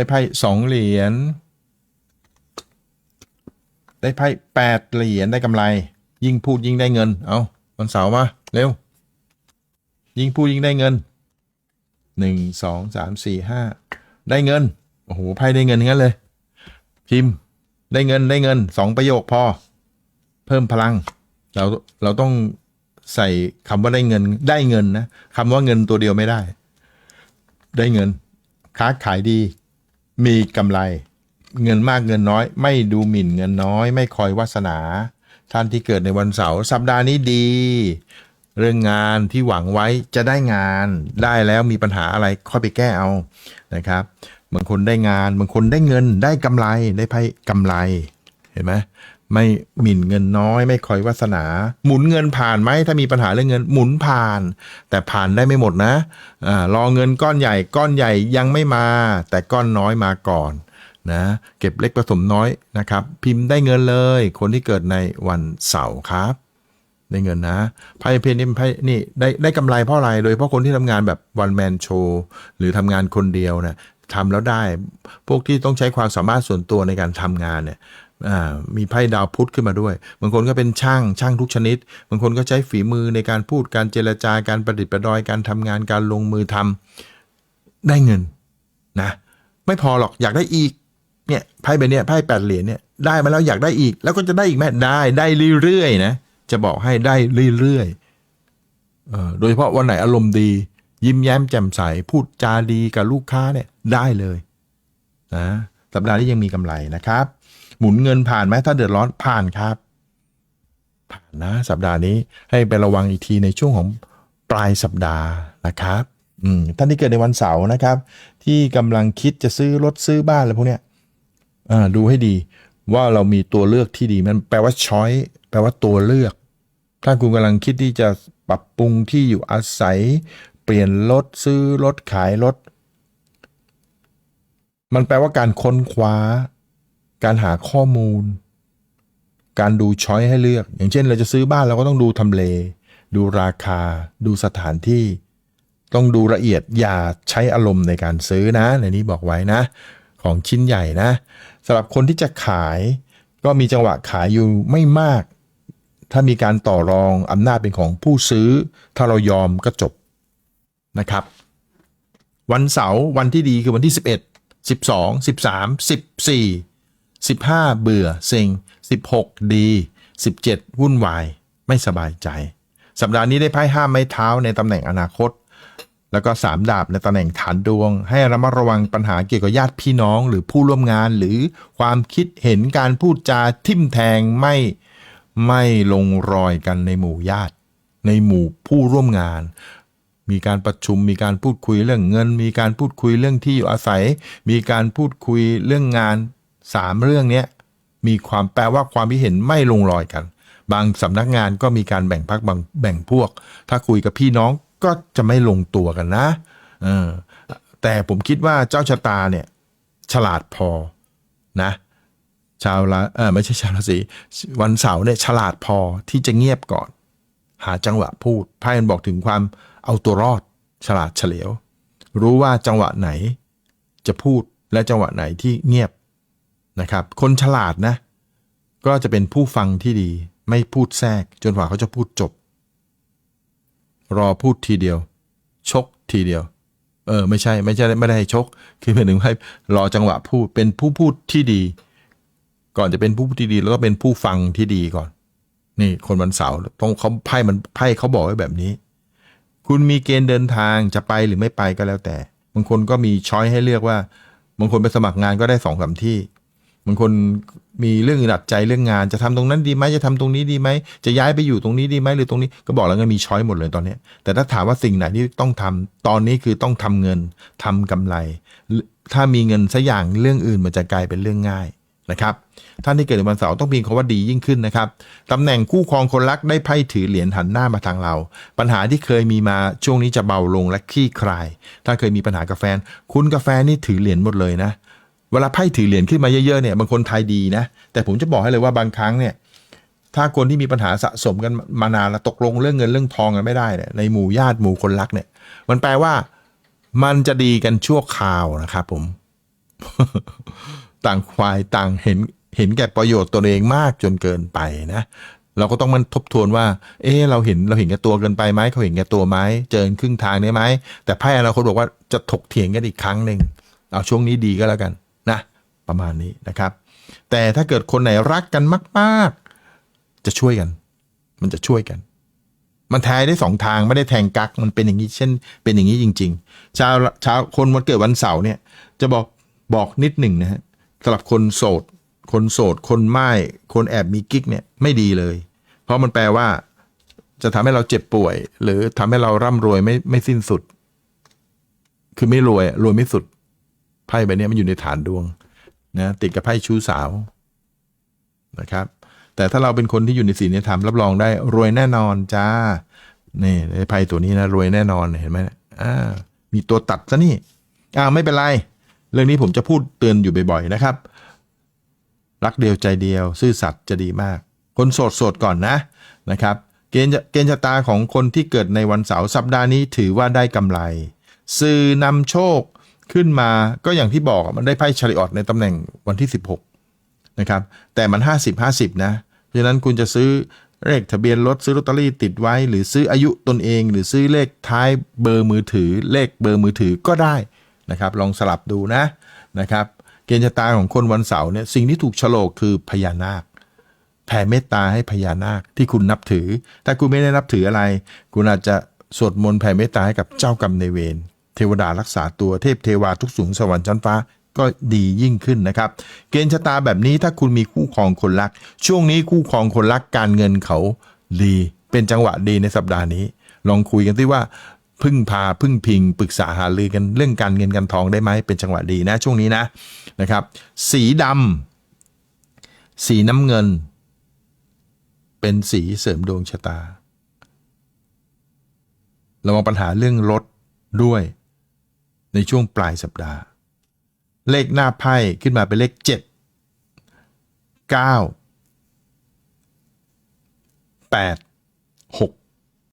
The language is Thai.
ได้ไพ่สองเหรียญ ได้ไพ่แปดเหรียญได้กำไร ยิ่งพูดยิ่งได้เงิน เอาวันเสาร์มา เร็ว ยิ่งพูดยิ่งได้เงินหนึ่งสองสามสี่ห้าได้เงิน โอ้โหไพ่ได้เงินงั้นเลย พิมพ์ได้เงินได้เงินสองประโยคพอ เพิ่มพลัง เราเราต้องใส่คำว่าได้เงินได้เงินนะคำว่าเงินตัวเดียวไม่ได้ ได้เงิน ค้าขายดี มีกำไร เงินมากเงินน้อย ไม่ดูหมิ่นเงินน้อย ไม่คอยวาสนา ท่านที่เกิดในวันเสาร์สัปดาห์นี้ดี เรื่องงานที่หวังไว้จะได้งาน ได้แล้วมีปัญหาอะไรค่อยไปแก้เอานะครับบางคนได้งาน บางคนได้เงินได้กำไรได้ไพ่กำไรเห็นไหม ไม่หมิ่นเงินน้อย ไม่คอยวาสนา หมุนเงินผ่านไหมถ้ามีปัญหาเรื่องเงินหมุนผ่าน แต่ผ่านได้ไม่หมดนะอารอเงินก้อนใหญ่ก้อนใหญ่ยังไม่มา แต่ก้อนน้อยมาก่อนนะเก็บเล็กผสมน้อยนะครับ พิมพ์ได้เงินเลย คนที่เกิดในวันเสาร์ครับ ได้เงินนะไพ่เพนนี่ไพ่นี่ได้ได้กำไรเพราะอะไรโดยเฉพาะคนที่ทำงานแบบวันแมนโชว์หรือทำงานคนเดียวนะทำแล้วได้ พวกที่ต้องใช้ความสามารถส่วนตัวในการทำงานเนี่ย มีไพ่ดาวพุธขึ้นมาด้วย บางคนก็เป็นช่างช่างทุกชนิด บางคนก็ใช้ฝีมือในการพูดการเจรจาการประดิษฐ์ประดอยการทำงานการลงมือทำได้เงินนะไม่พอหรอกอยากได้อีกเนี่ยไพ่ใบเนี้ยไพ่แปดเหรียญเนี่ยได้มาแล้วอยากได้อีก แล้วก็จะได้อีกไหมได้ได้เรื่อยๆนะจะบอกให้ได้เรื่อยๆโดยเฉพาะวันไหนอารมณ์ดี ยิ้มแย้มแจ่มใสพูดจาดีกับลูกค้าเนี่ยได้เลยนะสัปดาห์นี้ยังมีกำไรนะครับ หมุนเงินผ่านไหมถ้าเดือดร้อนผ่านครับ ผ่านนะสัปดาห์นี้ให้ไประวังอีกทีในช่วงของปลายสัปดาห์นะครับอืมท่านที่เกิดในวันเสาร์นะครับ ที่กำลังคิดจะซื้อรถซื้อบ้านอะไรพวกเนี้ยอ่าดูให้ดีว่าเรามีตัวเลือกที่ดีมันแปลว่าช้อยแปลว่าตัวเลือก ถ้าคุณกำลังคิดที่จะปรับปรุงที่อยู่อาศัย เปลี่ยนรถซื้อรถขายรถมันแปลว่าการค้นคว้า การหาข้อมูล การดูช้อยให้เลือก อย่างเช่นเราจะซื้อบ้านเราก็ต้องดูทำเล ดูราคา ดูสถานที่ ต้องดูละเอียดอย่าใช้อารมณ์ในการซื้อนะ ในนี้บอกไว้นะ ของชิ้นใหญ่นะสำหรับคนที่จะขายก็มีจังหวะขายอยู่ไม่มาก ถ้ามีการต่อรองอำนาจเป็นของผู้ซื้อ ถ้าเรายอมก็จบนะครับ วันเสาร์วันที่ดีคือวันที่ 11 12 13 14 15 เบื่อเซ็ง 16 ดี 17 วุ่นวาย ไม่สบายใจ สัปดาห์นี้ได้ไพ่ห้ามไม้เท้าในตำแหน่งอนาคต แล้วก็สามดาบในตำแหน่งฐานดวง ให้ระมัดระวังปัญหาเกี่ยวกับญาติพี่น้อง หรือผู้ร่วมงานหรือความคิดเห็นการพูดจาทิมแทงไม่ไม่ลงรอยกันในหมู่ญาติ ในหมู่ผู้ร่วมงานมีการประชุมมีการพูดคุยเรื่องเงิน มีการพูดคุยเรื่องที่อยู่อาศัย มีการพูดคุยเรื่องงาน สามเรื่องนี้มีความแปลว่าความคิดเห็นไม่ลงรอยกัน บางสำนักงานก็มีการแบ่งพักบางแบ่งพวก ถ้าคุยกับพี่น้องก็จะไม่ลงตัวกันนะออแต่ผมคิดว่าเจ้าชะตาเนี่ย ฉลาดพอนะ ชาวราเออไม่ใช่ชาวราศีวันเสาร์เนี่ยฉลาดพอที่จะเงียบก่อน หาจังหวะพูดไพ่มันบอกถึงความเอาตัวรอด ฉลาดเฉลียว รู้ว่าจังหวะไหนจะพูดและจังหวะไหนที่เงียบ นะครับ คนฉลาดนะ ก็จะเป็นผู้ฟังที่ดี ไม่พูดแทรก จนกว่าเขาจะพูดจบ รอพูดทีเดียว ชกทีเดียว เออ ไม่ใช่ ไม่ใช่ไม่ได้ให้ชก คือหมายถึงให้รอจังหวะพูดเป็นผู้พูดที่ดี ก่อนจะเป็นผู้พูดที่ดี แล้วก็เป็นผู้ฟังที่ดีก่อน นี่คนวันเสาร์ต้องเขาไพ่มันไพ่เขาบอกไว้แบบนี้ คุณมีเกณฑ์เดินทางจะไปหรือไม่ไปก็แล้วแต่บางคนก็มีช้อยให้เลือกว่าบางคนไปสมัครงานก็ได้สองสามที่ บางคนมีเรื่องอึดอัดใจเรื่องงานจะทำตรงนั้นดีไหมจะทำตรงนี้ดีไหมจะย้ายไปอยู่ตรงนี้ดีไหมหรือตรงนี้ก็บอกแล้วไงมีช้อยหมดเลยตอนนี้ แต่ถ้าถามว่าสิ่งไหนที่ต้องทำตอนนี้คือต้องทำเงินทำกำไร ถ้ามีเงินสักอย่างเรื่องอื่นมันจะกลายเป็นเรื่องง่ายนะครับท่านที่เกิดในวันเสาร์ต้องมีคำว่าดียิ่งขึ้นนะครับตำแหน่งคู่ครองคนรักได้ไพ่ถือเหรียญหันหน้ามาทางเรา ปัญหาที่เคยมีมาช่วงนี้จะเบาลงและคลี่คลาย ถ้าเคยมีปัญหากับแฟน คุณกับแฟนนี่ถือเหรียญหมดเลยนะ เวลาไพ่ถือเหรียญขึ้นมาเยอะๆเนี่ยบางคนทายดีนะ แต่ผมจะบอกให้เลยว่าบางครั้งเนี่ย ถ้าคนที่มีปัญหาสะสมกันมานานแล้วตกลงเรื่องเงินเรื่องทองกันไม่ได้เนี่ยในหมู่ญาติหมู่คนรักเนี่ย มันแปลว่า มันจะดีกันชั่วคราวนะครับผม ต่างควายต่างเห็นเห็นแก่ประโยชน์ตัวเองมากจนเกินไปนะ เราก็ต้องมันทบทวนว่า เออเราเห็นเราเห็นแก่ตัวเกินไปไหมเขาเห็นแก่ตัวไหมเจอครึ่งทางนี้ไหมแต่ไพ่อนาคตบอกว่าจะถกเถียงกันอีกครั้งหนึ่งเอาช่วงนี้ดีก็แล้วกัน ประมาณนี้นะครับ แต่ถ้าเกิดคนไหนรักกันมาก ๆ จะช่วยกัน มันจะช่วยกัน มันแทงได้สองทางไม่ได้แทงกักมันเป็นอย่างนี้เช่น เป็นอย่างนี้จริง ๆ ชาวชาวคนวันเกิดวันเสาร์เนี่ย จะบอกบอกนิดหนึ่งนะฮะสำหรับคนโสด คนโสด คนไม่คนแอบมีกิ๊กเนี่ยไม่ดีเลย เพราะมันแปลว่าจะทำให้เราเจ็บป่วย หรือทำให้เราร่ำรวยไม่ไม่สิ้นสุด คือไม่รวยรวยไม่สุดไพ่ใบนี้มันอยู่ในฐานดวง นะติดกับไพ่ชู้สาวนะครับ แต่ถ้าเราเป็นคนที่อยู่ในศีลในธรรมรับรองได้รวยแน่นอนจ้านี่ไอ้ไพ่ตัวนี้นะรวยแน่นอนเห็นไหมอ่ามีตัวตัดซะนี่อ่าไม่เป็นไร เรื่องนี้ผมจะพูดเตือนอยู่บ่อยๆนะครับ รักเดียวใจเดียว ซื่อสัตย์จะดีมาก คนโสดโสดก่อนนะนะครับ เกณฑ์เกณฑ์ชะตาของคนที่เกิดในวันเสาร์สัปดาห์นี้ถือว่าได้กำไร สื่อนำโชค ขึ้นมาก็อย่างที่บอกมันได้ไพ่ชาริออตในตำแหน่งวันที่ 16 นะครับ แต่มัน 50 50 นะ เพราะฉะนั้นคุณจะซื้อเลขทะเบียนรถซื้อลอตเตอรี่ติดไว้ หรือซื้ออายุตนเอง หรือซื้อเลขท้ายเบอร์มือถือ เลขเบอร์มือถือก็ได้นะครับ ลองสลับดูนะนะครับ เกณฑ์ชะตาของคนวันเสาร์เนี่ยสิ่งที่ถูกโฉลกคือพญานาคแผ่เมตตาให้พญานาคที่คุณนับถือ ถ้าคุณไม่ได้นับถืออะไร คุณอาจจะสวดมนต์แผ่เมตตาให้กับเจ้ากรรมในเวร เทวดารักษาตัวเทพเทวาทุกสูงสวรรค์ชั้นฟ้าก็ดียิ่งขึ้นนะครับ เกณฑ์ชะตาแบบนี้ถ้าคุณมีคู่ครองคนรัก ช่วงนี้คู่ครองคนรักการเงินเขาดี เป็นจังหวะดีในสัปดาห์นี้ ลองคุยกันที่ว่าพึ่งพาพึ่งพิงปรึกษาหารือกันเรื่องการเงินการทองได้ไหมเป็นจังหวะดีนะ ช่วงนี้นะนะครับ สีดำสีน้ำเงิน เป็นสีเสริมดวงชะตาระวังปัญหาเรื่องรถด้วย ในช่วงปลายสัปดาห์ เลขหน้าไพ่ขึ้นมาเป็นเลข 7 9 8 6